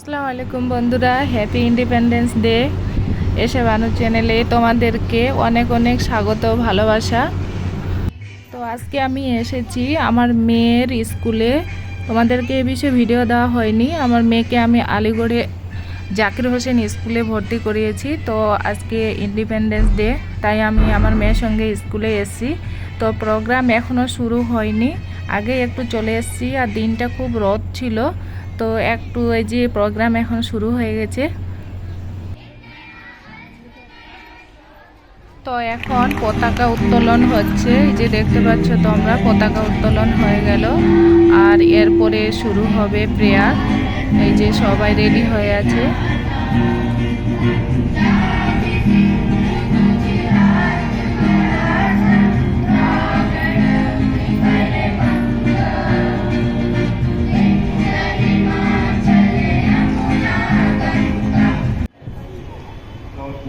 আসসালামু আলাইকুম বন্ধুরা হ্যাপি ইন্ডিপেন্ডেন্স ডে এসে বানু চ্যানেলে তোমাদেরকে অনেক অনেক স্বাগত, ভালোবাসা। তো আজকে আমি এসেছি আমার মেয়ের স্কুলে। তোমাদেরকে এ বিষয়ে ভিডিও দেওয়া হয়নি। আমার মেয়েকে আমি আলিগড়ে জাকির হোসেন স্কুলে ভর্তি করিয়েছি। তো আজকে ইন্ডিপেন্ডেন্স ডে তাই আমি আমার মেয়ের সঙ্গে স্কুলে এসেছি। তো প্রোগ্রাম এখনও শুরু হয়নি। আগে একটু চলে এসেছি আর দিনটা খুব রোদ ছিল। তো একটু এই যে প্রোগ্রাম এখন শুরু হয়ে গেছে। তো এখন পতাকা উত্তোলন হচ্ছে। এই যে দেখতে পাচ্ছ তোমরা, পতাকা উত্তোলন হয়ে গেল। আর এরপরে শুরু হবে প্রেয়ার। এই যে সবাই রেডি হয়ে আছে।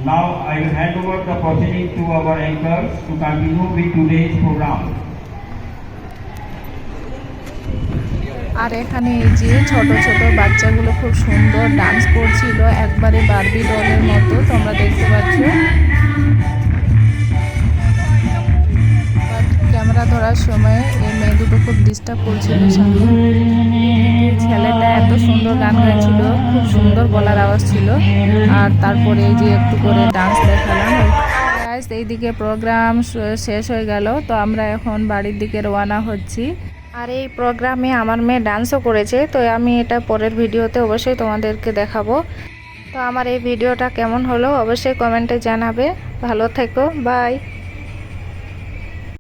Now, I will hand over the proceeding to our anchors to continue with today's program. আর এখানে এই যে ছোট ছোট বাচ্চাগুলো খুব সুন্দর ডান্স করছিল, একবারে বারবি ডলের মতো, তোমরা দেখতে পাচ্ছ। ক্যামেরা ধরার সময় এই মেয়ে দুটো খুব ডিস্টার্ব করছিল সামনে। ছেলেটা এত সুন্দর গান গাইছিল। খুব সুন্দর গলার আওয়াজ ছিল। আর তারপরে এই যে একটু করে ডান্স দেখালাম। এইদিকে প্রোগ্রাম শেষ হয়ে গেল। তো আমরা এখন বাড়ির দিকে রওনা হচ্ছি। আর এই প্রোগ্রামে আমার মেয়ে ডান্সও করেছে। তো আমি এটা পরের ভিডিওতে অবশ্যই তোমাদেরকে দেখাবো। তো আমার এই ভিডিওটা কেমন হলো অবশ্যই কমেন্টে জানাবে। ভালো থেকো বাই